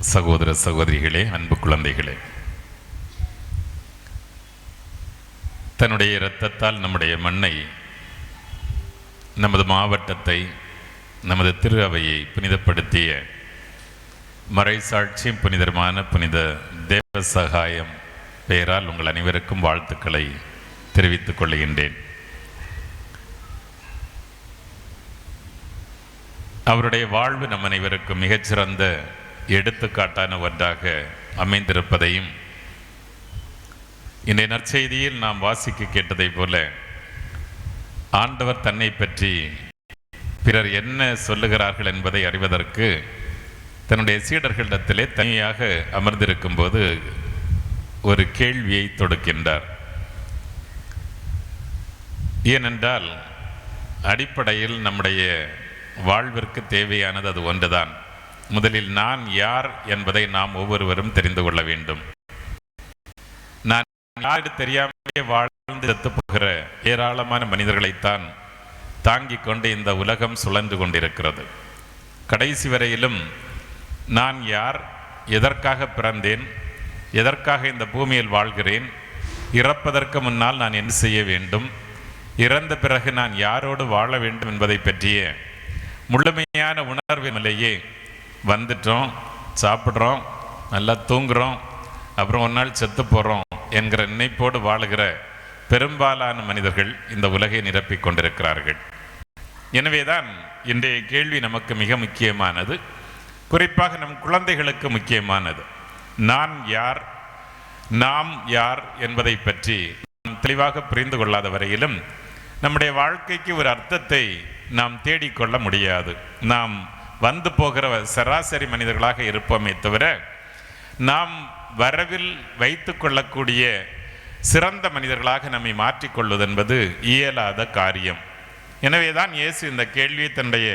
சகோதர சகோதரிகளே அன்பு குழந்தைகளே. தன்னுடைய இரத்தத்தால் நம்முடைய மண்ணை நமது மாவட்டத்தை நமது திரு அவையை புனிதப்படுத்திய மறைசாட்சியும் புனிதமான புனித தேவ சகாயம் பெயரால் உங்கள் அனைவருக்கும் வாழ்த்துக்களை தெரிவித்துக் கொள்கின்றேன். அவருடைய வாழ்வு நம் அனைவருக்கும் மிகச்சிறந்த எடுத்துக்காட்டான ஒன்றாக அமைந்திருப்பதையும் இன்றைய நற்செய்தியில் நாம் வாசிக்க கேட்டதைப் போல ஆண்டவர் தன்னை பற்றி பிறர் என்ன சொல்லுகிறார்கள் என்பதை அறிவதற்கு தன்னுடைய சீடர்களிடத்திலே தனியாக அமர்ந்திருக்கும் போது ஒரு கேள்வியை தொடுக்கின்றார். ஏனென்றால் அடிப்படையில் நம்முடைய வாழ்விற்கு தேவையானது அது ஒன்றுதான். முதலில் நான் யார் என்பதை நாம் ஒவ்வொருவரும் தெரிந்து கொள்ள வேண்டும். நான் யாரு தெரியாமலே வாழ்ந்து செத்து போகிற ஏராளமான மனிதர்களைத்தான் தாங்கிக் கொண்டு இந்த உலகம் சுழன்று கொண்டிருக்கிறது. கடைசி வரையிலும் நான் யார் எதற்காக பிறந்தேன் எதற்காக இந்த பூமியில் வாழ்கிறேன் இறப்பதற்கு முன்னால் நான் என்ன செய்ய வேண்டும் இறந்த பிறகு நான் யாரோடு வாழ வேண்டும் என்பதை பற்றிய முழுமையான உணர்வு நிலையே வந்துட்டோம் சாப்பிட்றோம் நல்லா தூங்குறோம் அப்புறம் ஒரு நாள் செத்து போகிறோம் என்கிற நினைப்போடு வாழுகிற பெரும்பாலான மனிதர்கள் இந்த உலகை நிரப்பிக் கொண்டிருக்கிறார்கள். எனவேதான் இன்றைய கேள்வி நமக்கு மிக முக்கியமானது. குறிப்பாக நம் குழந்தைகளுக்கு முக்கியமானது. நான் யார் நாம் யார் என்பதை பற்றி நாம் தெளிவாக புரிந்து கொள்ளாத வரையிலும் நம்முடைய வாழ்க்கைக்கு ஒரு அர்த்தத்தை நாம் தேடிக்கொள்ள முடியாது. நாம் வந்து போகிற சராசரி மனிதர்களாக இருப்போமே தவிர நாம் வரவில் வைத்து கொள்ளக்கூடிய சிறந்த மனிதர்களாக நம்மை மாற்றிக்கொள்வது என்பது இயலாத காரியம். எனவே தான் இயேசு இந்த கேள்வியை தன்னுடைய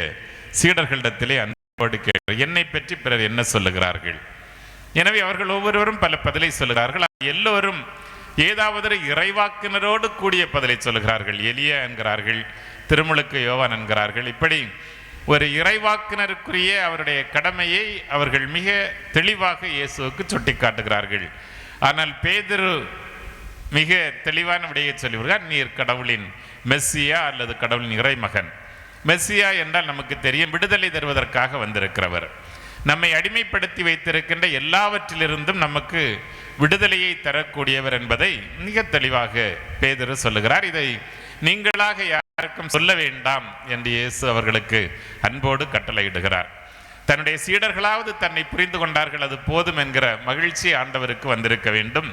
சீடர்களிடத்திலே அன்போடு கேட்க என்னை பற்றி பிறர் என்ன சொல்லுகிறார்கள்? எனவே அவர்கள் ஒவ்வொருவரும் பல பதிலை சொல்லுகிறார்கள். எல்லோரும் ஏதாவது இறைவாக்கினரோடு கூடிய பதிலை சொல்லுகிறார்கள். எளிய என்கிறார்கள் திருமுழுக்கு யோவான் என்கிறார்கள். இப்படி ஒரு இறைவாக்கினருக்குரிய அவருடைய கடமையை அவர்கள் மிக தெளிவாக இயேசுவுக்கு சுட்டி காட்டுகிறார்கள் ஆனால் பேதுரு மிக தெளிவான விடையை சொல்லுவார்கள் நீர் கடவுளின் மெஸ்ஸியா அல்லது கடவுளின் இறைமகன்? மெஸ்ஸியா என்றால் நமக்கு தெரியும் விடுதலை தருவதற்காக வந்திருக்கிறவர். நம்மை அடிமைப்படுத்தி வைத்திருக்கின்ற எல்லாவற்றிலிருந்தும் நமக்கு விடுதலையை தரக்கூடியவர் என்பதை மிக தெளிவாக பேதரு சொல்லுகிறார். இதை நீங்களாக யாருக்கும் சொல்ல வேண்டாம் என்று இயேசு அவர்களுக்கு அன்போடு கட்டளையிடுகிறார். தன்னுடைய சீடர்களாவது தன்னை புரிந்து கொண்டார்கள் அது போதும் என்கிற மகிழ்ச்சி ஆண்டவருக்கு வந்திருக்க வேண்டும்.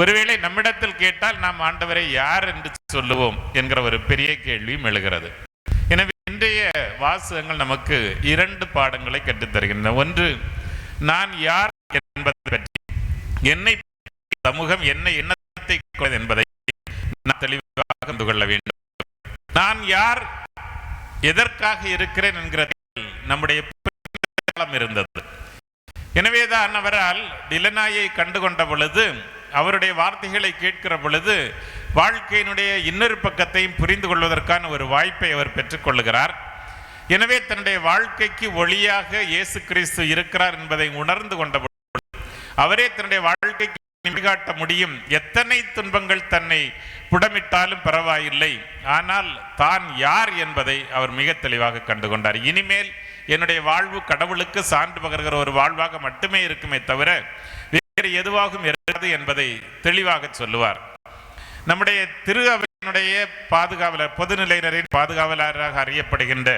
ஒருவேளை நம்மிடத்தில் கேட்டால் நாம் ஆண்டவரை யார் என்று சொல்லுவோம் என்கிற ஒரு பெரிய கேள்வியும் எழுகிறது. எனவே இன்றைய வாசகங்கள் நமக்கு இரண்டு பாடங்களை கற்றுத்தருகின்றன ஒன்று நான் யார் என்பதை பற்றி என்னை சமூகம் என்ன எண்ணத்தை என்பதை நான் தெளிவாக கொள்ள வேண்டும். நான் யார் எதற்காக இருக்கிறேன் என்கிற நம்முடைய இருந்தது. எனவேதான் அவரால் நிலநாயை கண்டுகொண்ட பொழுது அவருடைய வார்த்தைகளை கேட்கிற பொழுது வாழ்க்கையினுடைய இன்னொரு பக்கத்தையும் புரிந்து கொள்வதற்கான ஒரு வாய்ப்பை அவர் பெற்றுக்கொள்கிறார் எனவே தன்னுடைய வாழ்க்கைக்கு ஒளியாக இயேசு கிறிஸ்து இருக்கிறார் என்பதை உணர்ந்து கொண்ட பொழுது அவரே தன்னுடைய வாழ்க்கைக்கு நிமிகாட்ட முடியும். எத்தனை துன்பங்கள் தன்னை புடமிட்டாலும் பரவாயில்லை. ஆனால் தான் யார் என்பதை அவர் மிக தெளிவாக கண்டுகொண்டார். இனிமேல் என்னுடைய வாழ்வு கடவுளுக்கு சான்று பகர்கிற ஒரு வாழ்வாக மட்டுமே இருக்குமே தவிர வேறு எதுவாகவும் இருக்காது என்பதை தெளிவாக சொல்லுவார். நம்முடைய திரு அவையினுடைய பாதுகாவலர் பொதுநிலையினரின் பாதுகாவலராக அறியப்படுகின்ற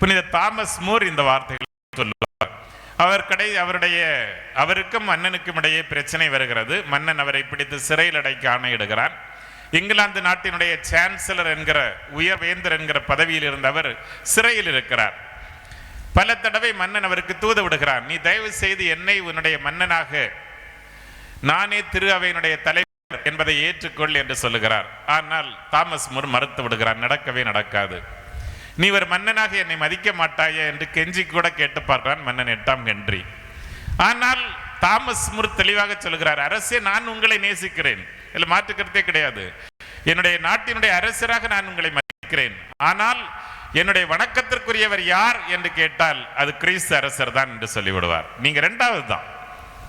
புனித தாமஸ் மூர் இந்த வார்த்தைகளை சொல்லுவார். அவர் கடை அவருடைய அவருக்கும் மன்னனுக்கும் இடையே பிரச்சனை வருகிறது. மன்னன் அவரை பிடித்து சிறையில் அடைக்க ஆணையிடுகிறார் இங்கிலாந்து நாட்டினுடைய சான்சலர் என்கிற உயர்வேந்தர் என்கிற பதவியில் இருந்தவர் சிறையில் இருக்கிறார். பல தடவை மன்னன் அவருக்கு தூது விடுகிறார் நீ தயவு செய்து என்னை உன்னுடைய மன்னனாக நானே திரு அவையினுடைய தலைவர் என்பதை ஏற்றுக்கொள் என்று சொல்லுகிறார். ஆனால் தாமஸ் முர் மறுத்து விடுகிறார். நடக்கவே நடக்காது. நீ ஒரு மன்னனாக என்னை மதிக்க மாட்டாயா என்று கெஞ்சி கூட கேட்டு பார்க்கிறான் மன்னன் எட்டாம் கன்றி. ஆனால் தாமஸ் முர் தெளிவாக சொல்கிறார் அரசே நான் உங்களை நேசிக்கிறேன். இதில் மாற்றுக்கிறதே கிடையாது. என்னுடைய நாட்டினுடைய அரசராக நான் உங்களை மதிக்கிறேன். ஆனால் என்னுடைய வணக்கத்திற்குரியவர் யார் என்று கேட்டால் அது கிறிஸ்து அரசர் தான் என்று சொல்லிவிடுவார். நீங்க ரெண்டாவது தான்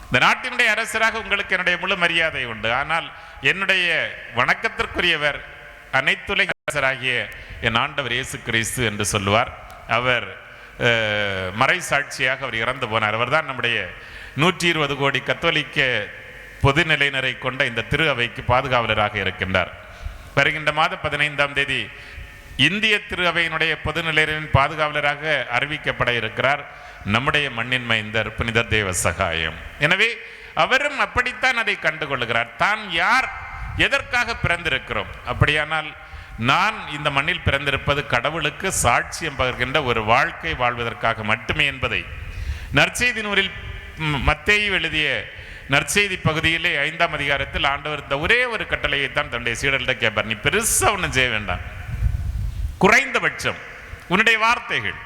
இந்த நாட்டினுடைய அரசராக உங்களுக்கு என்னுடைய முழு மரியாதை உண்டு. ஆனால் என்னுடைய வணக்கத்திற்குரியவர் அனைத்துலக அரசராகிய என் ஆண்டவர் இயேசு கிறிஸ்து என்று சொல்லுவார். அவர் அஹ், மறை சாட்சியாக அவர் இறந்து போனார். அவர்தான் நம்முடைய நூற்றி இருபது கோடி கத்தோலிக்க பொதுநிலையினரை கொண்ட இந்த திரு அவைக்கு பாதுகாவலராக இருக்கின்றார். வருகின்ற மாத பதினைந்தாம் தேதி இந்திய திரு அவையினுடைய பொதுநிலையரின் பாதுகாவலராக அறிவிக்கப்பட இருக்கிறார் நம்முடைய மண்ணின் மைந்தர் புனித தேவ சகாயம். எனவே அவரும் அப்படித்தான் அதை கண்டுகொள்கிறார் தான் யார் எதற்காக பிறந்திருக்கிறோம்? அப்படியானால் நான் இந்த மண்ணில் பிறந்திருப்பது கடவுளுக்கு சாட்சியம் பகிர்கின்ற ஒரு வாழ்க்கை வாழ்வதற்காக மட்டுமே என்பதை. நற்செய்தி நூலில் மத்தேயும் மத்தேயு எழுதிய நற்செய்தி பகுதியிலே ஐந்தாம் அதிகாரத்தில் ஆண்டவர் இந்த ஒரே ஒரு கட்டளையை தான் தன்னுடைய சீடர்கிட்ட கேட்பார். நீ பெருசாக ஒன்றும் செய்ய வேண்டாம். குறைந்தபட்சம் உன்னுடைய வார்த்தைகள்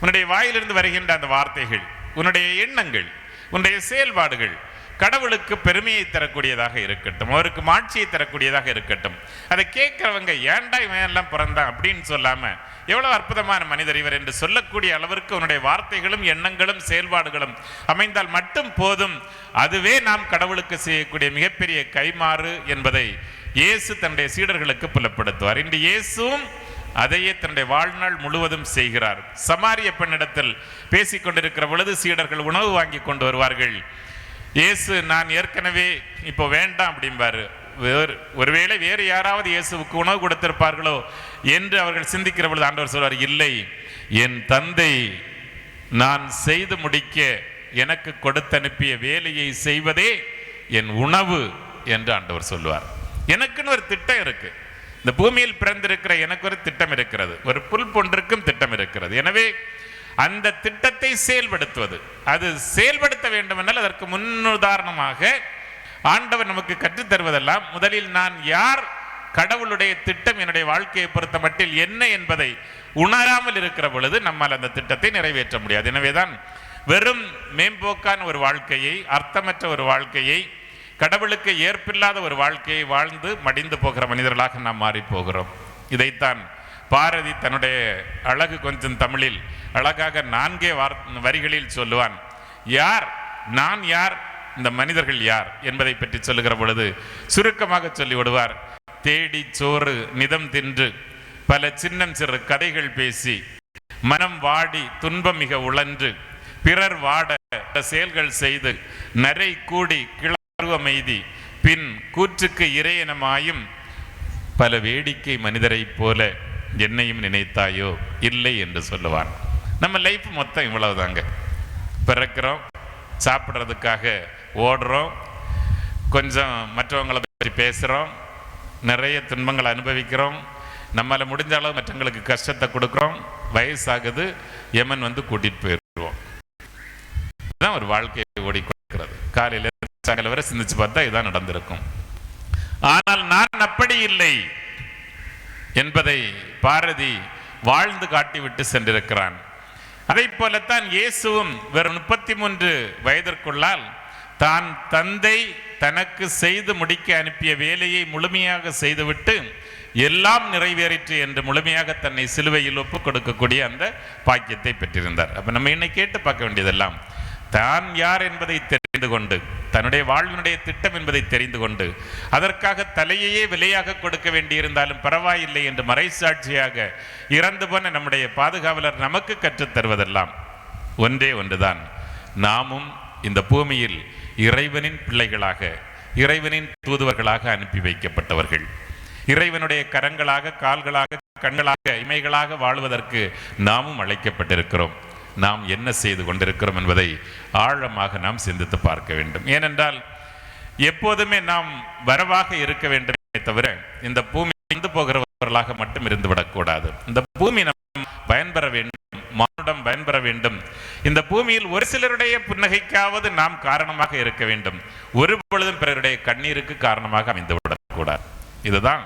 உன்னுடைய வாயிலிருந்து வருகின்ற அந்த வார்த்தைகள் உன்னுடைய எண்ணங்கள் உன்னுடைய செயல்பாடுகள் கடவுளுக்கு பெருமையை தரக்கூடியதாக இருக்கட்டும் அவருக்கு மாட்சியை தரக்கூடியதாக இருக்கட்டும். அதை கேட்குறவங்க ஏன்டா இவன் எல்லாம் பிறந்தான்? அப்படின்னு சொல்லாமல் எவ்வளோ அற்புதமான மனிதர் இவர் என்று சொல்லக்கூடிய அளவிற்கு உன்னுடைய வார்த்தைகளும் எண்ணங்களும் செயல்பாடுகளும் அமைந்தால் மட்டும் போதும். அதுவே நாம் கடவுளுக்கு செய்யக்கூடிய மிகப்பெரிய கைமாறு என்பதை இயேசு தன்னுடைய சீடர்களுக்கு புலப்படுத்துவார். இன்று இயேசுவும் அதையே தன்னுடைய வாழ்நாள் முழுவதும் செய்கிறார். சமாரிய பெண்ணிடத்தில் பேசிக் கொண்டிருக்கிற பொழுது சீடர்கள் உணவு வாங்கி கொண்டு வருவார்கள். இயேசு நான் ஏற்கனவே இப்போ வேண்டாம் அப்படிம்பாரு. வேறு ஒருவேளை வேறு யாராவது இயேசுவுக்கு உணவு கொடுத்திருப்பார்களோ என்று அவர்கள் சிந்திக்கிற பொழுது ஆண்டவர் சொல்வார் இல்லை என் தந்தை நான் செய்து முடிக்க எனக்கு கொடுத்து அனுப்பிய வேலையை செய்வதே என் உணவு என்று ஆண்டவர் சொல்லுவார் எனக்குன்னு ஒரு திட்டம் இருக்கு. இந்த பூமியில் பிறந்திருக்கிற எனக்கு ஒரு திட்டம் இருக்கிறது. ஒரு புல் பொன்றுக்கும் திட்டம் இருக்கிறது. எனவே அந்த திட்டத்தை செயல்படுத்துவது. அது செயல்படுத்த வேண்டுமென்றால் அதற்கு முன்னுதாரணமாக ஆண்டவர் நமக்கு கற்றுத்தருவதெல்லாம் முதலில் நான் யார் கடவுளுடைய திட்டம் என்னுடைய வாழ்க்கையை பொறுத்த மட்டில் என்ன என்பதை உணராமல் இருக்கிற பொழுது நம்மால் அந்த திட்டத்தை நிறைவேற்ற முடியாது. எனவேதான் வெறும் மேம்போக்கான ஒரு வாழ்க்கையை அர்த்தமற்ற ஒரு வாழ்க்கையை கடவுளுக்கு ஏற்பில்லாத ஒரு வாழ்க்கையை வாழ்ந்து மடிந்து போகிற மனிதர்களாக நாம் மாறி போகிறோம். இதைத்தான் பாரதி தன்னுடைய அழகு கொஞ்சம் தமிழில் அழகாக நான்கே வார் வரிகளில் சொல்லுவான் யார்? நான் யார்? இந்த மனிதர்கள் யார்? என்பதை பற்றி சொல்லுகிற பொழுது சுருக்கமாக சொல்லி விடுவார் தேடி சோறு நிதம் தின்று பல சின்னம் சிறு கதைகள் பேசி மனம் வாடி துன்பம் மிக உழன்று பிறர் வாட செயல்கள் செய்து நரை கூடி கிளறுவமைதி பின் கூற்றுக்கு இறையனமாயும் பல வேடிக்கை மனிதரைப் போல என்னையும் நினைத்தாயோ இல்லை என்று சொல்லுவான். நம்ம லைஃப் மொத்தம் இவ்வளவுதாங்க. பிறக்கிறோம் சாப்பிட்றதுக்காக ஓடுறோம் கொஞ்சம் மற்றவங்களை பற்றி பேசுகிறோம் நிறைய துன்பங்களை அனுபவிக்கிறோம் நம்மால் முடிஞ்ச அளவு மற்றவங்களுக்கு கஷ்டத்தை கொடுக்குறோம் வயசாகுது எமன் வந்து கூட்டிட்டு போயிடுவோம் இதுதான் ஒரு வாழ்க்கையை ஓடிக்கொடுக்கிறது காலையில சாயங்காலம் வரை சிந்திச்சு பார்த்தா இதுதான் நடந்திருக்கும். ஆனால் நான் அப்படி இல்லை. என்பதை பாரதி வாழ்ந்து காட்டிவிட்டு சென்றிருக்கிறான். அதை போலத்தான் இயேசுவும் வெறும் முப்பத்தி மூன்று வயதிற்குள்ளால் தான் தந்தை தனக்கு செய்து முடிக்க அனுப்பிய வேலையை முழுமையாக செய்துவிட்டு எல்லாம் நிறைவேறிற்று என்று முழுமையாக தன்னை சிலுவையில் ஒப்புக் கொடுக்கக்கூடிய அந்த பாக்கியத்தை பெற்றிருந்தார். அப்போ நம்ம என்னை கேட்டு பார்க்க வேண்டியதெல்லாம் தான் யார் என்பதை தெரிந்து கொண்டு தன்னுடைய வாழ்வினுடைய திட்டம் என்பதை தெரிந்து கொண்டு அதற்காக தலையையே விலையாக கொடுக்க வேண்டியிருந்தாலும் பரவாயில்லை என்று மறைசாட்சியாக இறந்து போன நம்முடைய பாதுகாவலர் நமக்கு கற்றுத் தருவதெல்லாம் ஒன்றே ஒன்றுதான். நாமும் இந்த பூமியில் இறைவனின் பிள்ளைகளாக இறைவனின் தூதுவர்களாக அனுப்பி வைக்கப்பட்டவர்கள். இறைவனுடைய கரங்களாக கால்களாக கண்களாக இமைகளாக வாழ்வதற்கு நாமும் அழைக்கப்பட்டிருக்கிறோம். நாம் என்ன செய்து கொண்டிருக்கிறோம் என்பதை ஆழமாக நாம் சிந்தித்து பார்க்க வேண்டும். ஏனென்றால் எப்போதுமே நாம் வரவாக இருக்க வேண்டுமே தவிர இந்த பூமி இருந்து போகிறவர்களாக மட்டும் இருந்துவிடக்கூடாது இந்த பூமி நாம் பயன்பெற வேண்டும் மானுடம் பயன்பெற வேண்டும். இந்த பூமியில் ஒரு சிலருடைய புன்னகைக்காவது நாம் காரணமாக இருக்க வேண்டும். ஒரு பொழுதும் பிறருடைய கண்ணீருக்கு காரணமாக அமைந்து விடக்கூடாது. இதுதான்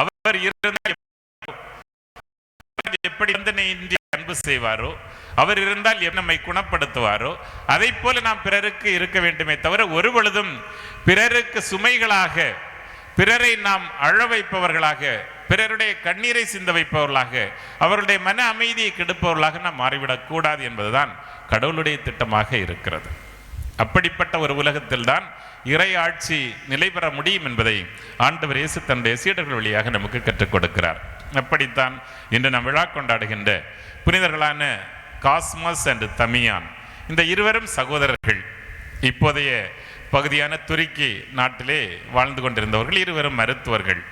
அவர் இருந்த எப்படி சிந்தனை இன்றி அன்பு செய்வாரோ அவர் இருந்தால் நம்மை குணப்படுத்துவாரோ அதை போல நாம் பிறருக்கு இருக்க வேண்டுமே தவிர ஒரு பொழுதும் பிறருக்கு சுமைகளாக பிறரை நாம் அழ வைப்பவர்களாக பிறருடைய கண்ணீரை சிந்த வைப்பவர்களாக அவருடைய மன அமைதியை கெடுப்பவர்களாக நாம் மாறிவிடக்கூடாது என்பதுதான் கடவுளுடைய திட்டமாக இருக்கிறது. அப்படிப்பட்ட ஒரு உலகத்தில்தான் இறை ஆட்சி நிலை பெற முடியும் என்பதை ஆண்டவர் இயேசு தன்னுடைய சீடர்கள் வழியாக நமக்கு கற்றுக் கொடுக்கிறார். அப்படித்தான் இன்று நாம் விழா கொண்டாடுகின்ற புனிதர்களான காஸ்மஸ் அண்ட் தமியான். இந்த இருவரும் சகோதரர்கள் இப்போதைய பகுதியான துருக்கி நாட்டிலே வாழ்ந்து கொண்டிருந்தவர்கள் இருவரும் மருத்துவர்கள்.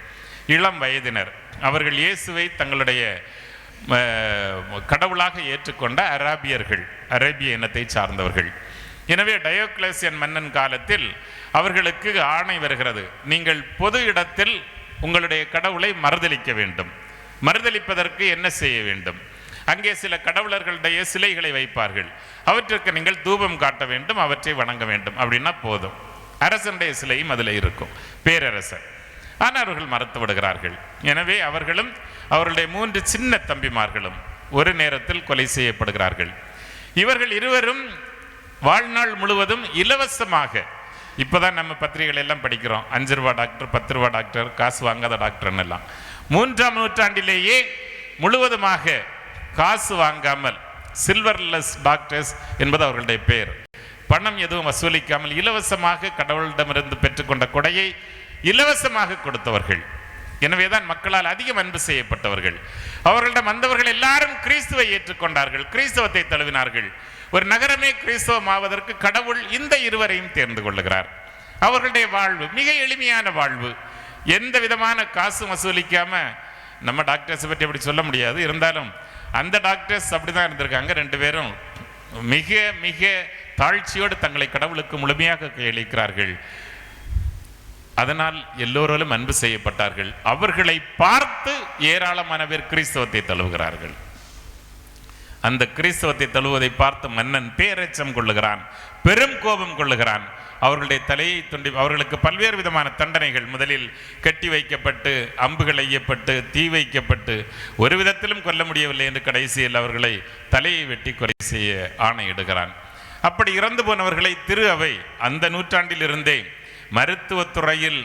இளம் வயதினர். அவர்கள் இயேசுவை தங்களுடைய கடவுளாக ஏற்றுக்கொண்ட அராபியர்கள் அரேபிய இனத்தை சார்ந்தவர்கள். எனவே டயோக்ளேசியன் மன்னன் காலத்தில் அவர்களுக்கு ஆணை வருகிறது. நீங்கள் பொது இடத்தில் உங்களுடைய கடவுளை மறுதளிக்க வேண்டும். மறுதலிப்பதற்கு என்ன செய்ய வேண்டும்? அங்கே சில கடவுளர்களுடைய சிலைகளை வைப்பார்கள். அவற்றுக்கு நீங்கள் தூபம் காட்ட வேண்டும் அவற்றை வணங்க வேண்டும். அப்படின்னா போதும். அரசனுடைய சிலையும் அதில் இருக்கும். பேரரசர். ஆனால் அவர்கள் மறுத்து விடுகிறார்கள். எனவே அவர்களும் அவர்களுடைய மூன்று சின்ன தம்பிமார்களும் ஒரு நேரத்தில் கொலை செய்யப்படுகிறார்கள். இவர்கள் இருவரும் வாழ்நாள் முழுவதும் இலவசமாக இப்போதான் நம்ம பத்திரிகைகள் எல்லாம் படிக்கிறோம். அஞ்சு ரூபா டாக்டர் பத்து ரூபா டாக்டர் காசு வாங்காத டாக்டர்னு எல்லாம். மூன்றாம் நூற்றாண்டிலேயே முழுவதுமாக காசு வாங்காமல் சில்வர்லெஸ் டாக்டர்ஸ் என்பது அவர்களுடைய பெயர் பணம் எதுவும் வசூலிக்காமல் இலவசமாக கடவுளிடமிருந்து பெற்றுக்கொண்ட கொடையை இலவசமாக கொடுத்தவர்கள். எனவேதான் மக்களால் அதிகம் அன்பு செய்யப்பட்டவர்கள். அவர்களிடம் வந்தவர்கள் எல்லாரும் கிறிஸ்துவை ஏற்றுக்கொண்டார்கள். கிறிஸ்தவத்தை தழுவினார்கள். ஒரு நகரமே கிறிஸ்தவம் ஆவதற்கு கடவுள் இந்த இருவரையும் தேர்ந்து கொள்ளுகிறார். அவர்களுடைய வாழ்வு மிக எளிமையான வாழ்வு. எந்த விதமான காசு வசூலிக்காம நம்ம டாக்டர்ஸை பற்றி அப்படி சொல்ல முடியாது. இருந்தாலும் அந்த டாக்டர்ஸ் அப்படிதான் இருந்திருக்காங்க. ரெண்டு பேரும் மிக மிக தாழ்ச்சியோடு தங்களை கடவுளுக்கு முழுமையாக கையளிக்கிறார்கள். அதனால் எல்லோராலும் அன்பு செய்யப்பட்டார்கள். அவர்களை பார்த்து ஏராளமான பேர் கிறிஸ்தவத்தை தழுவுகிறார்கள். அந்த கிறிஸ்தவத்தை தழுவதை பார்த்து மன்னன் பேரச்சம் கொள்ளுகிறான் பெரும் கோபம் கொள்ளுகிறான். அவர்களுடைய தலையை துண்டி அவர்களுக்கு பல்வேறு விதமான தண்டனைகள் முதலில் கட்டி வைக்கப்பட்டு அம்புகள் ஐயப்பட்டு தீ வைக்கப்பட்டு ஒரு விதத்திலும் கொல்ல முடியவில்லை என்று கடைசியில் அவர்களை தலையை வெட்டி கொலை செய்ய ஆணையிடுகிறான். அப்படி இறந்து போனவர்களை திரு அவை அந்த நூற்றாண்டிலிருந்தே மருத்துவத்துறையில்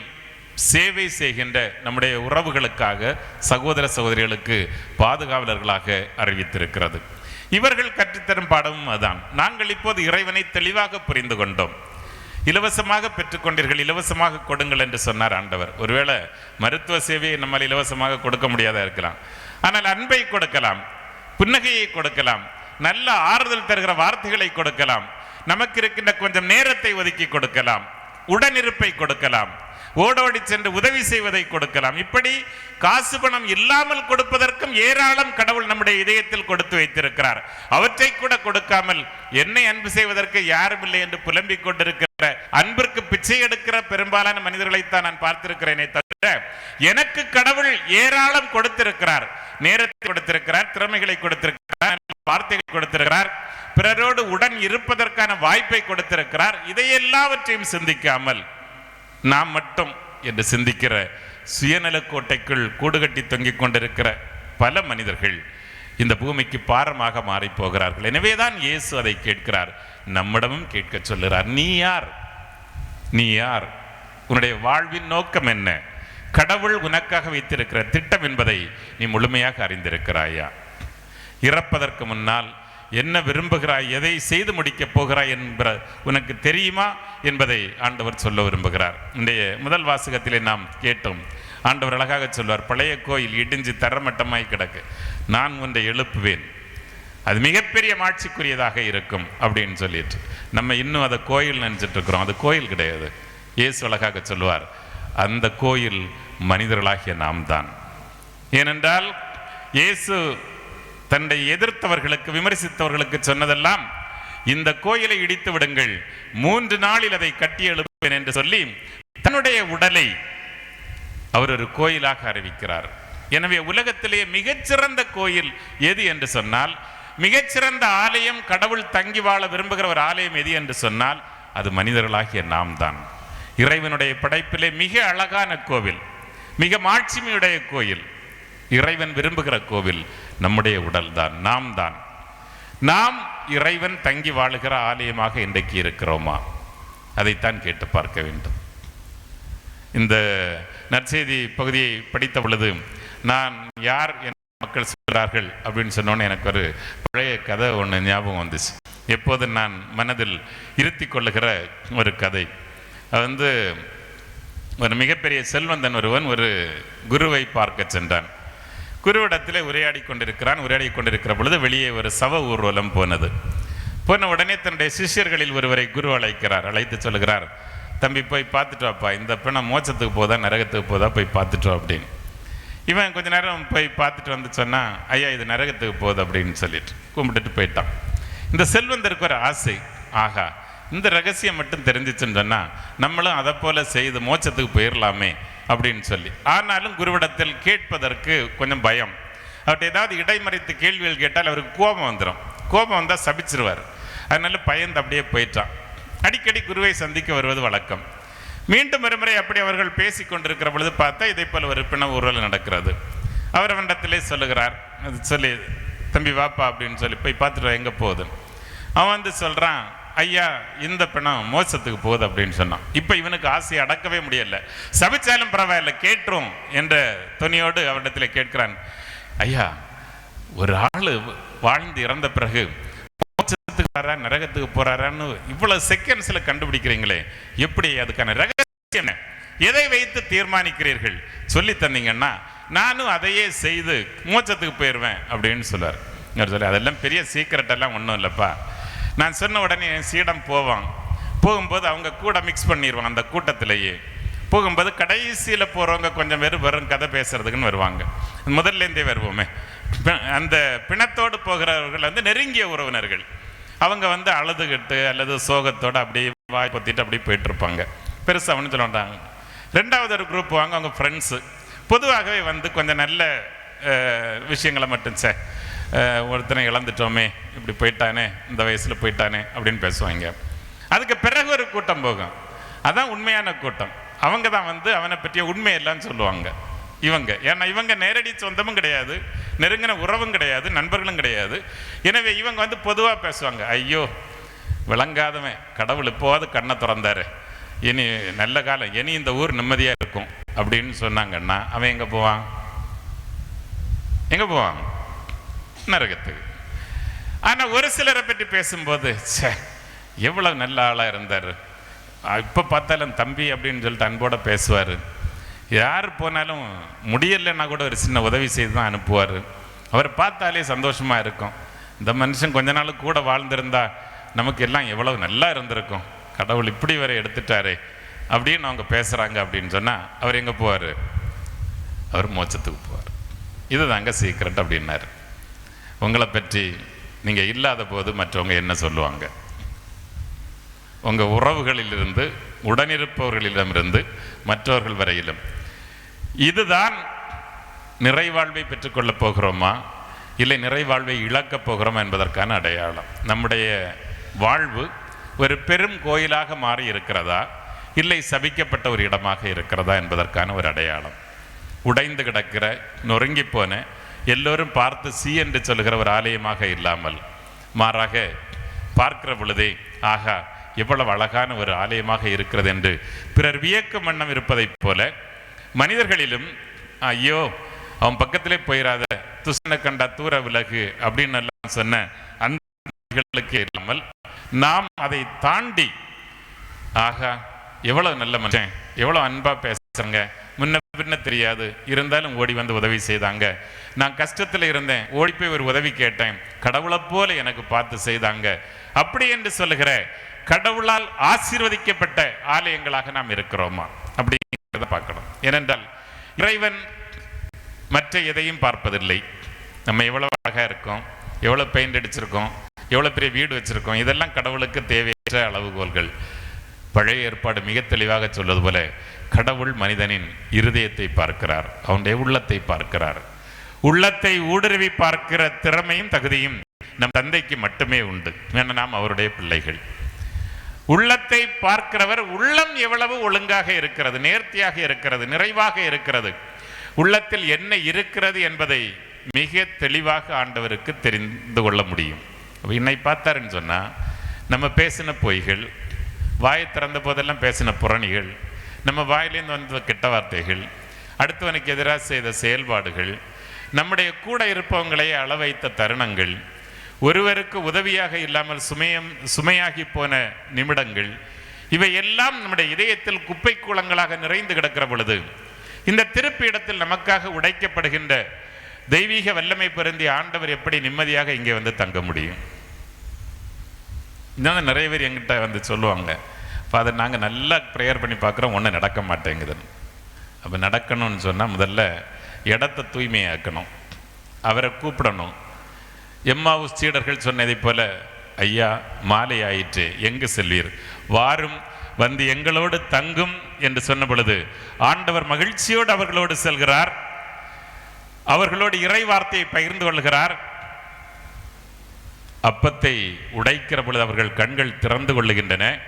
சேவை செய்கின்ற நம்முடைய உறவுகளுக்காக சகோதர சகோதரிகளுக்கு பாதுகாவலர்களாக அறிவித்திருக்கிறது. இவர்கள் கற்றுத்தரும் பாடமும் அதுதான் நாங்கள் இப்போது இறைவனை தெளிவாக புரிந்து கொண்டோம். இலவசமாக பெற்றுக்கொண்டீர்கள் இலவசமாக கொடுங்கள் என்று சொன்னார் ஆண்டவர். ஒருவேளை மருத்துவ சேவையை நம்மால் இலவசமாக கொடுக்க முடியாதா இருக்கலாம். ஆனால் அன்பை கொடுக்கலாம் புன்னகையை கொடுக்கலாம் நல்ல ஆறுதல் தருகிற வார்த்தைகளை கொடுக்கலாம் நமக்கு இருக்கின்ற கொஞ்சம் நேரத்தை ஒதுக்கி கொடுக்கலாம் உடனிருப்பை கொடுக்கலாம் ஓடோடி சென்று உதவி செய்வதை கொடுக்கலாம். இப்படி காசு பணம் இல்லாமல் கொடுப்பதற்கும் ஏராளம் கடவுள் நம்முடைய இதயத்தில் கொடுத்து வைத்திருக்கிறார். அவற்றை கூட கொடுக்காமல் என்னை அன்பு செய்வதற்கு யாரும் இல்லை என்று புலம்பிக் கொண்டிருக்கிற அன்பிற்கு பிச்சை எடுக்கிற பெரும்பாலான மனிதர்களைத்தான் நான் பார்த்திருக்கிறேனே தவிர எனக்கு கடவுள் ஏராளம் கொடுத்திருக்கிறார். நேரத்தை கொடுத்திருக்கிறார் திறமைகளை கொடுத்திருக்கிறார் வார்த்தைகளை கொடுத்திருக்கிறார் பிறரோடு உடன் இருப்பதற்கான வாய்ப்பை கொடுத்திருக்கிறார். இதை எல்லாவற்றையும் சிந்திக்காமல் நாம் மட்டும் என்று சிந்திக்கிற சுயநலக்கோட்டைக்குள் கூடுகட்டி தொங்கிக் கொண்டிருக்கிற பல மனிதர்கள் இந்த பூமிக்கு பாரமாக மாறி போகிறார்கள். எனவேதான் இயேசு அதை கேட்கிறார். நம்மிடமும் கேட்க சொல்லுகிறார். நீ யார்? நீ யார்? உன்னுடைய வாழ்வின் நோக்கம் என்ன? கடவுள் உனக்காக வைத்திருக்கிற திட்டம் என்பதை நீ முழுமையாக அறிந்திருக்கிறாயா? இறப்பதற்கு முன்னால் என்ன விரும்புகிறாய் எதை செய்து முடிக்கப் போகிறாய் என்கிற உனக்கு தெரியுமா என்பதை ஆண்டவர் சொல்ல விரும்புகிறார். இன்றைய முதல் வாசகத்திலே நாம் கேட்டோம். ஆண்டவர் அழகாக சொல்வார் பழைய கோயில் இடிஞ்சு தரமட்டமாய் கிடக்கு. நான் ஒன்றை எழுப்புவேன். அது மிகப்பெரிய மாட்சிக்குரியதாக இருக்கும் அப்படின்னு சொல்லிட்டு. நம்ம இன்னும் அதை கோயில் நினைச்சிட்டு இருக்கிறோம் அது கோயில் கிடையாது. இயேசு அழகாக சொல்லுவார் அந்த கோயில் மனிதர்களாகிய நாம் தான் ஏனென்றால் இயேசு தன்னை எதிர்த்தவர்களுக்கு விமர்சித்தவர்களுக்கு சொன்னதெல்லாம் இந்த கோயிலை இடித்து விடுங்கள் மூன்று நாளில் அதை கட்டி எழுப்புவேன் என்று சொல்லி தன்னுடைய உடலை அவர் ஒரு கோயிலாக அறிவிக்கிறார். எனவே உலகத்திலேயே மிகச்சிறந்த கோயில் எது என்று சொன்னால் மிகச்சிறந்த ஆலயம் கடவுள் தங்கி வாழ விரும்புகிற ஒரு ஆலயம் எது என்று சொன்னால் அது மனிதர்களாகிய நாம் தான் இறைவனுடைய படைப்பிலே மிக அழகான கோவில் மிக மாட்சிமையுடைய கோயில் இறைவன் விரும்புகிற கோவில் நம்முடைய உடல் தான் நாம் தான். நாம் இறைவன் தங்கி வாழுகிற ஆலயமாக இன்றைக்கு இருக்கிறோமா? அதைத்தான் கேட்டு பார்க்க வேண்டும். இந்த நற்செய்தி பகுதியை படித்த பொழுது நான் யார் என் மக்கள் சொல்கிறார்கள் அப்படின்னு சொன்னோன்னு எனக்கு ஒரு பழைய கதை ஒன்று ஞாபகம் வந்துச்சு. எப்போது நான் மனதில் இருத்தி கொள்ளுகிற ஒரு கதை. அது வந்து ஒரு மிகப்பெரிய செல்வந்தன் ஒருவன் ஒரு குருவை பார்க்க சென்றான். குருவிடத்தில் உரையாடி கொண்டிருக்கிறான் உரையாடி கொண்டிருக்கிற பொழுது வெளியே ஒரு சவ ஊர்வலம் போனது. போன உடனே தன்னுடைய சிஷ்யர்களில் ஒருவரை குரு அழைக்கிறார். அழைத்து சொல்லுகிறார் தம்பி போய் பார்த்துட்டு வாப்பா இந்த பிணம் மோச்சத்துக்கு போதா நரகத்துக்கு போதா போய் பார்த்துட்டு அப்படின்னு. இவன் கொஞ்ச நேரம் போய் பார்த்துட்டு வந்து சொன்னால் ஐயா இது நரகத்துக்கு போகுது அப்படின்னு சொல்லிட்டு கும்பிட்டுட்டு போயிட்டான். இந்த செல்வந்தருக்கு ஒரு ஆசை. ஆகா இந்த ரகசியம் மட்டும் தெரிஞ்சிச்சுன்னு சொன்னால் நம்மளும் அதை போல செய்து மோச்சத்துக்கு போயிடலாமே அப்படின்னு சொல்லி. ஆனாலும் குருவிடத்தில் கேட்பதற்கு கொஞ்சம் பயம். அவர்கிட்ட ஏதாவது இடைமறித்து கேள்விகள் கேட்டால் அவருக்கு கோபம் வந்துடும் கோபம் வந்தால் சபிச்சிருவார். அதனால பயந்து அப்படியே போயிட்டான். அடிக்கடி குருவை சந்திக்க வருவது வழக்கம். மீண்டும் ஒருமுறை அப்படி அவர்கள் பேசி கொண்டிருக்கிற பொழுது பார்த்தா இதை போல ஒரு பிண ஊர்வலம் நடக்கிறது. அவர் அவனிடத்திலே சொல்லுகிறார். அது சொல்லி தம்பி வாப்பா அப்படின்னு சொல்லி போய் பார்த்துட்டு எங்கே போகுது அவன் வந்து சொல்கிறான் ஐயா இந்த பிணம் மோசத்துக்கு போகுது அப்படின்னு சொன்னான். இப்போ இவனுக்கு ஆசையை அடக்கவே முடியல. சபிச்சாலும் பரவாயில்ல கேட்டுரும் என்ற துணியோடு அவனிடத்தில் கேட்கிறான். ஐயா ஒரு ஆளு வாழ்ந்து இறந்த பிறகு மோச்சத்துக்கு போறாரா நரகத்துக்கு போறாரான்னு இவ்வளவு செகண்ட்ஸில் கண்டுபிடிக்கிறீங்களே. எப்படி அதுக்கான ரகசியம் என்ன? எதை வைத்து தீர்மானிக்கிறீர்கள்? சொல்லி தந்தீங்கன்னா நானும் அதையே செய்து மோச்சத்துக்கு போயிடுவேன் அப்படின்னு சொல்லுவார் சொல்லி அதெல்லாம் பெரிய சீக்கிரட் எல்லாம் ஒன்றும் இல்லைப்பா. நான் சொன்ன உடனே என் சீடம் போவான். போகும்போது அவங்க கூட மிக்ஸ் பண்ணிடுவான் அந்த கூட்டத்திலேயே. போகும்போது கடைசியில் போகிறவங்க கொஞ்சம் பேர் வெறும் கதை பேசுறதுக்குன்னு வருவாங்க. முதல்லேருந்தே வருவோமே. பி- அந்த பிணத்தோடு போகிறவர்கள் வந்து நெருங்கிய உறவினர்கள். அவங்க வந்து அழுதுகிட்டு அல்லது சோகத்தோடு அப்படியே வாய் பொத்திட்டு அப்படியே போயிட்டுருப்பாங்க. பெருசாக ஒன்று சொல்ல மாட்டாங்க ரெண்டாவது ஒரு குரூப் வாங்க அவங்க ஃப்ரெண்ட்ஸு பொதுவாகவே வந்து கொஞ்சம் நல்ல விஷயங்களை மட்டும் சே ஒருத்தனை இழந்துட்டோமே இப்படி போயிட்டானே இந்த வயசில் போயிட்டானே அப்படின்னு பேசுவாங்க. அதுக்கு பிறகு ஒரு கூட்டம் போகும். அதான் உண்மையான கூட்டம். அவங்க தான் வந்து அவனை பற்றிய உண்மை இல்லைன்னு சொல்லுவாங்க. இவங்க. ஏன்னா இவங்க நேரடி சொந்தமும் கிடையாது நெருங்கின உறவும் கிடையாது நண்பர்களும் கிடையாது. எனவே இவங்க வந்து பொதுவாக பேசுவாங்க ஐயோ விளங்காதவன் கடவுள் இப்போவாது கண்ணை திறந்தாரு. இனி நல்ல காலம் இனி இந்த ஊர் நிம்மதியாக இருக்கும். அப்படின்னு சொன்னாங்கன்னா அவன் எங்கே போவான்? எங்கே போவான்? நரகத்துக்கு. ஆனால் ஒரு சிலரை பற்றி பேசும்போது ச்சே எவ்வளவு நல்ல ஆளாக இருந்தார். இப்போ பார்த்தாலும் தம்பி அப்படின்னு சொல்லிட்டு அன்போட பேசுவார். யார் போனாலும் முடியலைன்னா கூட ஒரு சின்ன உதவி செய்து தான் அனுப்புவார். அவரை பார்த்தாலே சந்தோஷமாக இருக்கும். இந்த மனுஷன் கொஞ்ச நாள் கூட வாழ்ந்திருந்தா நமக்கு எல்லாம் எவ்வளவு நல்லா இருந்திருக்கும். கடவுள் இப்படி வரை எடுத்துட்டாரே அப்படின்னு அவங்க பேசுகிறாங்க அப்படின்னு சொன்னால் அவர் எங்கே போவார்? அவர் மோச்சத்துக்கு போவார். இதுதாங்க சீக்கிரட் அப்படின்னாரு. உங்களை பற்றி நீங்கள் இல்லாத போது மற்றவங்க என்ன சொல்லுவாங்க? உங்கள் உறவுகளிலிருந்து உடனிருப்பவர்களிடமிருந்து மற்றவர்கள் வரையிலும். இதுதான் நிறைவாழ்வை பெற்றுக்கொள்ளப் போகிறோமா? இல்லை நிறைவாழ்வை இழக்கப் போகிறோமா என்பதற்கான அடையாளம். நம்முடைய வாழ்வு ஒரு பெரும் கோயிலாக மாறி இருக்கிறதா? இல்லை சபிக்கப்பட்ட ஒரு இடமாக இருக்கிறதா என்பதற்கான ஒரு அடையாளம். உடைந்து கிடக்கிற நொறுங்கி போன எல்லோரும் பார்த்து சி என்று சொல்லுகிற ஒரு ஆலயமாக இல்லாமல் மாறாக பார்க்கிற பொழுதே ஆகா எவ்வளவு அழகான ஒரு ஆலயமாக இருக்கிறது என்று பிறர் வியக்கும் வண்ணம் இருப்பதைப் போல மனிதர்களிலும் ஐயோ அவன் பக்கத்திலே போயிடாத துசன கண்டா தூர விலகு அப்படின்னு எல்லாம் சொன்ன அந்த இல்லாமல் நாம் அதை தாண்டி ஆகா எவ்வளவு நல்ல மனுஷன்? எவ்வளவு அன்பா பேசுறாங்க? முன்ன பின்ன தெரியாது. இருந்தாலும் ஓடி வந்து உதவி செய்தாங்க. நான் கஷ்டத்துல இருந்தேன். ஓடி போய் ஒரு உதவி கேட்டேன். கடவுளை போல எனக்கு பார்த்து செய்தாங்க. அப்படி என்று சொல்லுகிற கடவுளால் ஆசீர்வதிக்கப்பட்ட ஆலயங்களாக நாம் இருக்கிறோமா? அப்படிங்கிறத பார்க்கணும். ஏனென்றால் இறைவன் மற்ற எதையும் பார்ப்பதில்லை. நம்ம எவ்வளவு அழகா இருக்கோம். எவ்வளவு பெயிண்ட் அடிச்சிருக்கோம். எவ்வளவு பெரிய வீடு வச்சிருக்கோம். இதெல்லாம் கடவுளுக்கு தேவையற்ற அளவுகோல்கள். பழைய ஏற்பாடு மிக தெளிவாக சொல்வது போல கடவுள் மனிதனின் இருதயத்தை பார்க்கிறார் அவனுடைய உள்ளத்தை பார்க்கிறார். உள்ளத்தை ஊடுருவி பார்க்கிற திறமையும் தகுதியும் நம் தந்தைக்கு மட்டுமே உண்டு. ஏன்னா நாம் அவருடைய பிள்ளைகள். உள்ளத்தை பார்க்கிறவர் உள்ளம் எவ்வளவு ஒழுங்காக இருக்கிறது நேர்த்தியாக இருக்கிறது நிறைவாக இருக்கிறது உள்ளத்தில் என்ன இருக்கிறது என்பதை மிக தெளிவாக ஆண்டவருக்கு தெரிந்து கொள்ள முடியும். என்னை பார்த்தாருன்னு சொன்னால் நம்ம பேசின பொய்கள் வாயை திறந்த போதெல்லாம் பேசின புறணிகள் நம்ம வாயிலேருந்து வந்த கெட்ட வார்த்தைகள் அடுத்தவனுக்கு எதிராக செய்த செயல்பாடுகள் நம்முடைய கூட இருப்பவங்களை அளவைத்த தருணங்கள் ஒருவருக்கு உதவியாக இல்லாமல் சுமையம் சுமையாகி போன நிமிடங்கள் இவை எல்லாம் நம்முடைய இதயத்தில் குப்பை கூலங்களாக நிறைந்து கிடக்கிற பொழுது இந்த திருப்பிடத்தில் நமக்காக உடைக்கப்படுகின்ற தெய்வீக வல்லமை பொருந்திய ஆண்டவர் எப்படி நிம்மதியாக இங்கே வந்து தங்க முடியும்? இன்னும் நிறைய பேர் எங்கிட்ட வந்து சொல்லுவாங்க ஃபாதர் நாங்கள் நல்லா ப்ரேயர் பண்ணி பார்க்குறோம் ஒன்றும் நடக்க மாட்டேங்குதுன்னு அப்போ நடக்கணும்னு சொன்னால் முதல்ல இடத்த தூய்மையாக்கணும் அவரை கூப்பிடணும். எம்மாவு சீடர்கள் சொன்னதைப் போல ஐயா மாலை ஆயிற்று எங்கு செல்வீர்? வாரும் வந்து எங்களோடு தங்கும் என்று சொன்ன பொழுது ஆண்டவர் மகிழ்ச்சியோடு அவர்களோடு செல்கிறார். அவர்களோடு இறை வார்த்தையை பகிர்ந்து கொள்கிறார். அப்பத்தை உடைக்கிற பொழுது அவர்கள் கண்கள் திறந்து கொள்ளுகின்றன.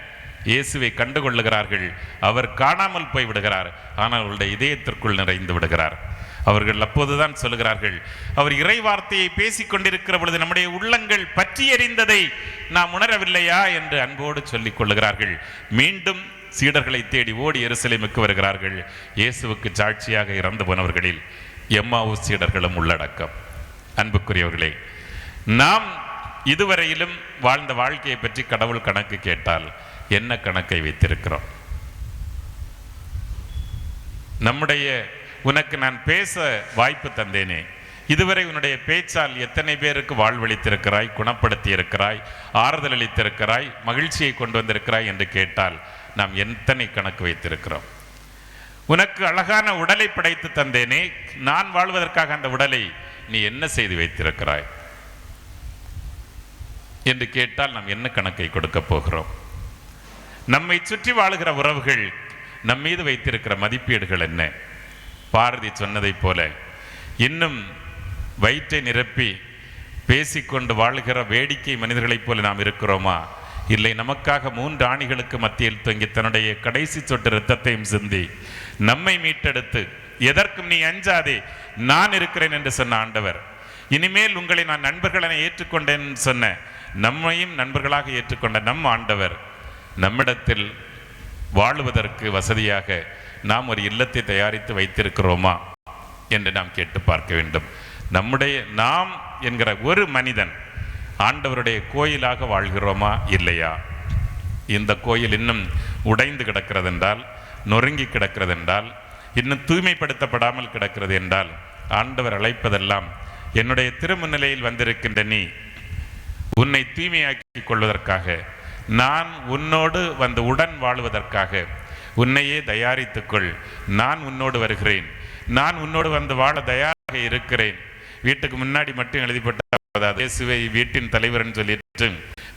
இயேசுவை கண்டு கொள்ளுகிறார்கள். அவர் காணாமல் போய் விடுகிறார். ஆனால் அவருடைய இதயத்திற்குள் நிறைந்து விடுகிறார். அவர்கள் அப்போதுதான் சொல்லுகிறார்கள் அவர் இறை வார்த்தையை பேசிக் கொண்டிருக்கிற பொழுது நம்முடைய உள்ளங்கள் பற்றி எறிந்ததை நாம் உணரவில்லையா? என்று அன்போடு சொல்லிக் கொள்ளுகிறார்கள். மீண்டும் சீடர்களை தேடி ஓடி எருசலேமுக்கு வருகிறார்கள். இயேசுவுக்கு சாட்சியாக இறந்து போனவர்களில் எம்மாவு சீடர்களும் உள்ளடக்கம். அன்புக்குரியவர்களே நாம் இதுவரையிலும் வாழ்ந்த வாழ்க்கையை பற்றி கடவுள் கணக்கு கேட்டால் என்ன கணக்கை வைத்திருக்கிறோம்? நம்முடைய உனக்கு நான் பேச வாய்ப்பு தந்தேனே. இதுவரை உன்னுடைய பேச்சால் எத்தனை பேருக்கு வாழ்வளித்திருக்கிறாய் குணப்படுத்தி இருக்கிறாய் ஆறுதல் அளித்திருக்கிறாய் மகிழ்ச்சியை கொண்டு வந்திருக்கிறாய் என்று கேட்டால் நாம் எத்தனை கணக்கு வைத்திருக்கிறோம்? உனக்கு அழகான உடலை படைத்து தந்தேனே. நான் வாழ்வதற்காக அந்த உடலை நீ என்ன செய்து வைத்திருக்கிறாய்? என்று கேட்டால் நாம் என்ன கணக்கை கொடுக்க போகிறோம்? நம்மை சுற்றி வாழுகிற உறவுகள் நம் மீது வைத்திருக்கிற மதிப்பீடுகள் என்ன? பாரதி சொன்னதைப் போல இன்னும் வயிற்றை நிரப்பி பேசிக்கொண்டு வாழ்கிற வேடிக்கை மனிதர்களைப் போல நாம் இருக்கிறோமா? இல்லை நமக்காக மூன்று ஆணிகளுக்கு மத்தியில் தொங்கி தன்னுடைய கடைசி சொட்டு இரத்தத்தையும் சிந்தி நம்மை மீட்டெடுத்து எதற்கும் நீ அஞ்சாதே நான் இருக்கிறேன் என்று சொன்ன ஆண்டவர் இனிமேல் உங்களை நான் நண்பர்கள் என ஏற்றுக்கொண்டேன் சொன்ன நம்மையும் நண்பர்களாக ஏற்றுக்கொண்ட நம் ஆண்டவர் நம்மிடத்தில் வாழுவதற்கு வசதியாக நாம் ஒரு இல்லத்தை தயாரித்து வைத்திருக்கிறோமா என்று நாம் கேட்டு பார்க்க வேண்டும். நம்முடைய நாம் என்கிற ஒரு மனிதன் ஆண்டவருடைய கோயிலாக வாழ்கிறோமா இல்லையா? இந்த கோயில் இன்னும் உடைந்து கிடக்கிறது என்றால் நொறுங்கி கிடக்கிறது என்றால் இன்னும் தூய்மைப்படுத்தப்படாமல் கிடக்கிறது என்றால் ஆண்டவர் அழைப்பதெல்லாம் என்னுடைய திருமுன்னிலையில் வந்திருக்கின்ற நீ உன்னை தூய்மையாக்கிக் கொள்வதற்காக நான் உன்னோடு வந்து உடன் வாழுவதற்காக உன்னையே தயாரித்துக்கொள் நான் உன்னோடு வருகிறேன். நான் உன்னோடு வந்து வாழ தயாராக இருக்கிறேன். வீட்டுக்கு முன்னாடி மட்டும் எழுதிப்பட்ட இயேசுவை வீட்டின் தலைவர்னு சொல்லிட்டு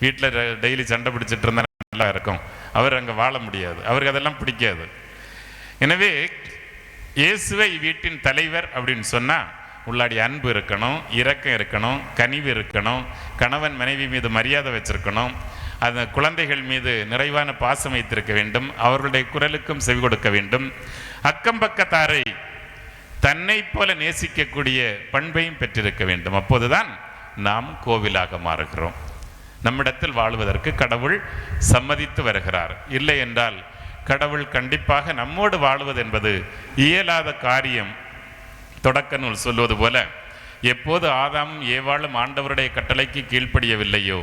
வீட்டில் டெய்லி சண்டை பிடிச்சிட்டு இருந்தா நல்லா இருக்கும். அவர் அங்கே வாழ முடியாது. அவருக்கு அதெல்லாம் பிடிக்காது. எனவே இயேசுவை வீட்டின் தலைவர் அப்படின்னு சொன்னால் உள்ளாடி அன்பு இருக்கணும் இரக்கம் இருக்கணும் கனிவு இருக்கணும் கணவன் மனைவி மீது மரியாதை வச்சிருக்கணும் அந்த குழந்தைகள் மீது நிறைவான பாசம் வைத்திருக்க வேண்டும் அவர்களுடைய குரலுக்கும் செவி கொடுக்க வேண்டும். அக்கம் பக்கத்தாரை தன்னை போல நேசிக்கக்கூடிய பண்பையும் பெற்றிருக்க வேண்டும். அப்போதுதான் நாம் கோவிலாக மாறுகிறோம். நம்மிடத்தில் வாழ்வதற்கு கடவுள் சம்மதித்து வருகிறார். இல்லை என்றால் கடவுள் கண்டிப்பாக நம்மோடு வாழ்வது என்பது இயலாத காரியம். தொடக்க நூல் சொல்வது போல எப்போது ஆதாமும் ஏவாளும் ஆண்டவருடைய கட்டளைக்கு கீழ்ப்படியவில்லையோ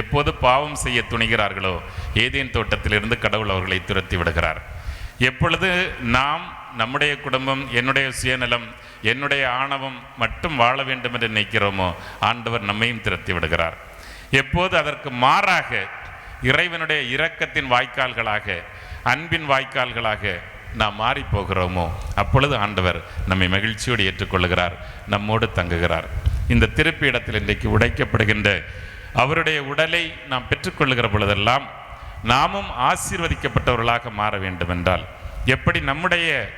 எப்போது பாவம் செய்ய துணிகிறார்களோ ஏதேன் தோட்டத்திலிருந்து கடவுள் அவர்களை துரத்தி விடுகிறார். எப்பொழுது நாம் நம்முடைய குடும்பம் என்னுடைய சுயநலம் என்னுடைய ஆணவம் மட்டும் வாழ வேண்டும் என்று நினைக்கிறோமோ ஆண்டவர் நம்மையும் திரத்தி விடுகிறார். எப்போது அதற்கு மாறாக இறைவனுடைய இரக்கத்தின் வாய்க்கால்களாக அன்பின் வாய்க்கால்களாக நாம் மாறி போகிறோமோ அப்பொழுது ஆண்டவர் நம்மை மகிழ்ச்சியோடு ஏற்றுக்கொள்கிறார் நம்மோடு தங்குகிறார். இந்த திருப்பி இடத்தில் இன்றைக்கு உடைக்கப்படுகின்ற அவருடைய உடலை நாம் பெற்றுக்கொள்ளுகிற பொழுதெல்லாம் நாமும் ஆசீர்வதிக்கப்பட்டவர்களாக மாற வேண்டும் என்றால் எப்படி நம்முடைய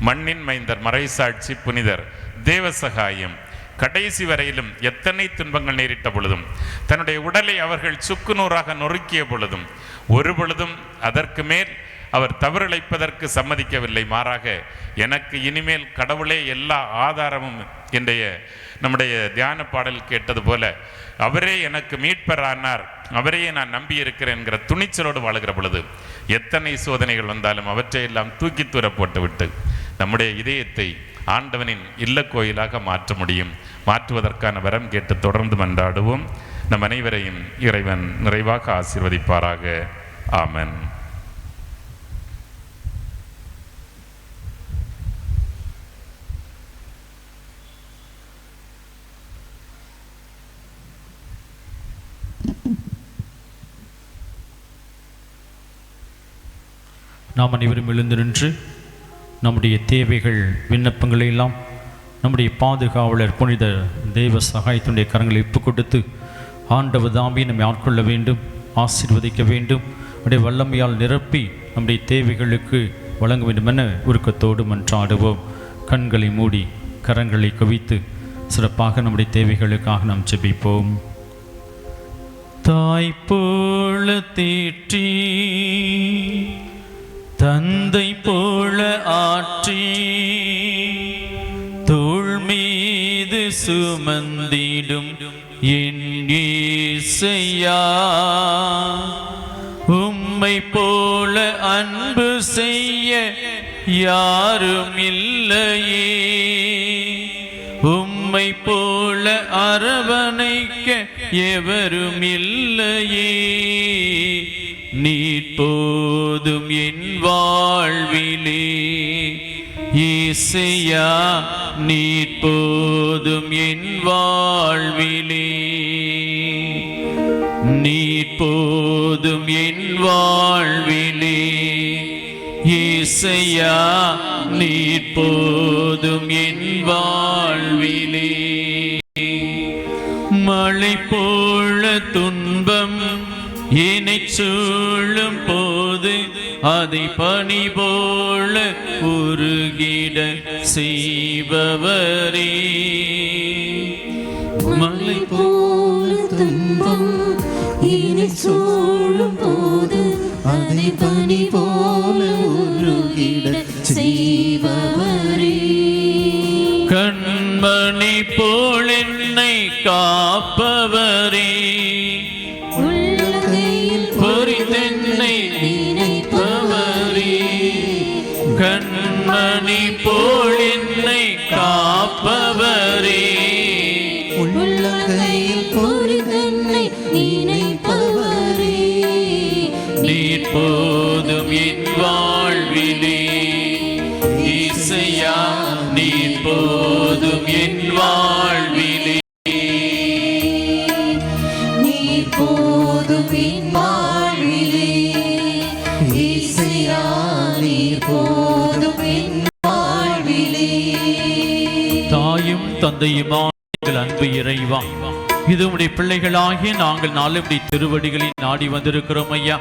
மண்ணின் மைந்தர் மறைசாட்சி புனிதர் தேவசகாயம் கடைசி வரையிலும் எத்தனை துன்பங்கள் நேரிட்ட பொழுதும் தன்னுடைய உடலை அவர்கள் சுக்குநூறாக நொறுக்கிய பொழுதும் ஒரு பொழுதும் அதற்கு மேல் அவர் தவறிழைப்பதற்கு சம்மதிக்கவில்லை மாறாக எனக்கு இனிமேல் கடவுளே எல்லா ஆதாரமும் இன்றைய நம்முடைய தியான பாடல் கேட்டது போல அவரே எனக்கு மீட்பரானார் அவரையே நான் நம்பி இருக்கிறேன் என்கிற துணிச்சலோடு வாழுகிற பொழுது எத்தனை சோதனைகள் வந்தாலும் அவற்றையெல்லாம் தூக்கி தூர போட்டுவிட்டு நம்முடைய இதயத்தை ஆண்டவனின் இல்ல கோயிலாக மாற்ற முடியும். மாற்றுவதற்கான வரம் கேட்டு தொடர்ந்து மன்றாடுவோம். நம் அனைவரையும் இறைவன் நிறைவாக ஆசீர்வதிப்பாராக. ஆமன். நாம் அனைவரும் எழுந்து நின்று நம்முடைய தேவைகள் விண்ணப்பங்களை எல்லாம் நம்முடைய பாதுகாவலர் புனித தெய்வ சகாயத்தினுடைய கரங்களை ஒப்பு கொடுத்து ஆண்டவர் தாமே நம்மை ஆட்கொள்ள வேண்டும் ஆசீர்வதிக்க வேண்டும் நம்முடைய வல்லமையால் நிரப்பி நம்முடைய தேவைகளுக்கு வழங்க வேண்டும் என உருக்கத்தோடு மன்றாடுவோம். கண்களை மூடி கரங்களை குவித்து சிறப்பாக நம்முடைய தேவைகளுக்காக நாம் ஜெபிப்போம். தாய் போல தேற்றி தந்தை போல ஆற்றி தோள் மீது சுமந்திடும் என் உம்மை போல அன்பு செய்ய யாரும் இல்லையே. உம்மை போல அரவணைக்க எவரும் இல்லையே. நீ போதும் என் வாழ்விலே இசையா நீர் போதும் என் வாழ்விலே. நீர் போதும் என் வாழ்விலே. இசையா நீர் போதும் என் வாழ்விலே. மழை போல துன்பம் என்னை சூழும் அதை பனி போல உருகிட செய்பவரே. மழை போல துன்பம் இனி சூழும் போது அதை பனி போல உருகிட செய்பவரே. கண்மணி போல் என்னை காப்பவரே. தாயும் அன்பு இறைவா இது உடைய பிள்ளைகளாகிய நாங்கள் நாளுபடி திருவடிகளில் நாடி வந்திருக்கிறோம் ஐயா.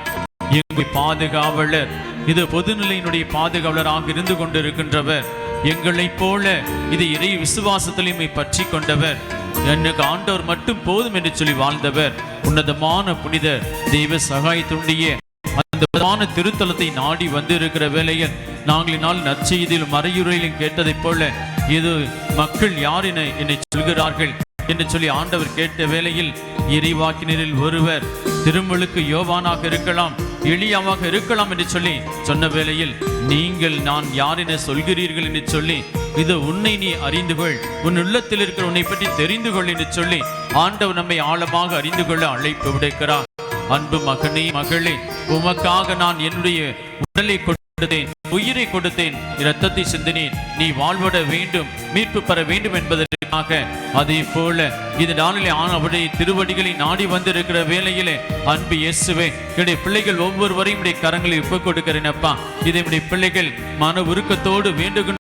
எங்கள் பாதுகாவலர் இது பொதுநிலையினுடைய பாதுகாவலராக இருந்து கொண்டிருக்கின்றவர். எங்களைப் போல இது இறை விசுவாசத்திலுமே பற்றி கொண்டவர். எனக்கு ஆண்டவர் மட்டும் போதும் என்று சொல்லி வாழ்ந்தவர். உன்னதமான புனிதர் தெய்வ சகாயத்துடைய அந்த பிரதான திருத்தலத்தை நாடி வந்திருக்கிற வேளையில் நற்செய்தியிலும் மறையுறையிலும் கேட்டதைப் போல இது மக்கள் யார் என என்னை சொல்கிறார்கள் என்று சொல்லி ஆண்டவர் கேட்ட வேளையில் இறைவாக்கினரில் ஒருவர் திருமுழுக்கு யோவானாக இருக்கலாம் எளியாவாக இருக்கலாம் என்று சொல்லி சொன்ன வேளையில் நீங்கள் நான் யார் என சொல்கிறீர்கள் என்று சொல்லி இது உன்னை நீ அறிந்து கொள் உன் உள்ளத்தில் இருக்கிற உன்னை பற்றி தெரிந்து கொள் என்று சொல்லி ஆண்டவர் நம்மை ஆழமாக அறிந்து கொள்ள அழைப்பு விடுக்கிறார். அன்பு மகனே மகளே உமக்காக நான் என்னுடைய உடலை கொடுத்தேன் உயிரை கொடுத்தேன் இரத்தத்தை சிந்தினேன். நீ வாழ்வட வேண்டும் மீட்பு பெற வேண்டும் என்பதற்காக. அதே போல இது நாளிலே அவருடைய திருவடிகளை நாடி வந்திருக்கிற வேலையிலே அன்பு இயேசுவே என்னுடைய பிள்ளைகள் ஒவ்வொருவரையும் கரங்களை ஒப்புக் கொடுக்கிறேன்ப்பா இதை பிள்ளைகள் மன உருக்கத்தோடு வேண்டுகின்ற